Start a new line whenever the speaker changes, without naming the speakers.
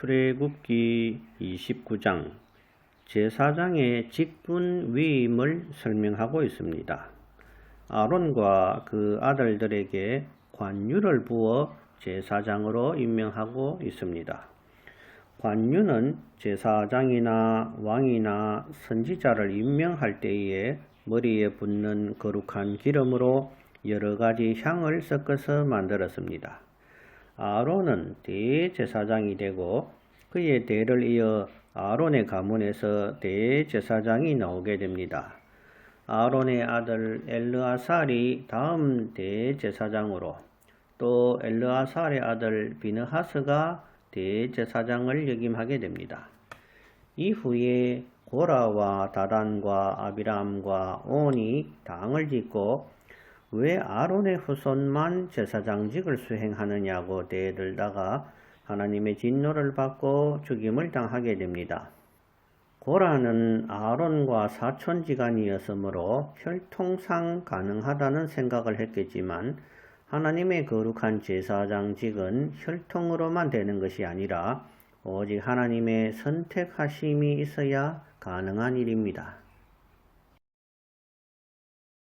출애굽기 29장 제사장의 직분 위임을 설명하고 있습니다. 아론과 그 아들들에게 관유를 부어 제사장으로 임명하고 있습니다. 관유는 제사장이나 왕이나 선지자를 임명할 때에 머리에 붓는 거룩한 기름으로 여러 가지 향을 섞어서 만들었습니다. 아론은 대제사장이 되고 그의 대를 이어 아론의 가문에서 대제사장이 나오게 됩니다. 아론의 아들 엘르아살이 다음 대제사장으로 또 엘르아살의 아들 비느하스가 대제사장을 역임하게 됩니다. 이후에 고라와 다단과 아비람과 온이 당을 짓고 왜 아론의 후손만 제사장직을 수행하느냐고 대들다가 하나님의 진노를 받고 죽임을 당하게 됩니다. 고라는 아론과 사촌지간이었으므로 혈통상 가능하다는 생각을 했겠지만 하나님의 거룩한 제사장직은 혈통으로만 되는 것이 아니라 오직 하나님의 선택하심이 있어야 가능한 일입니다.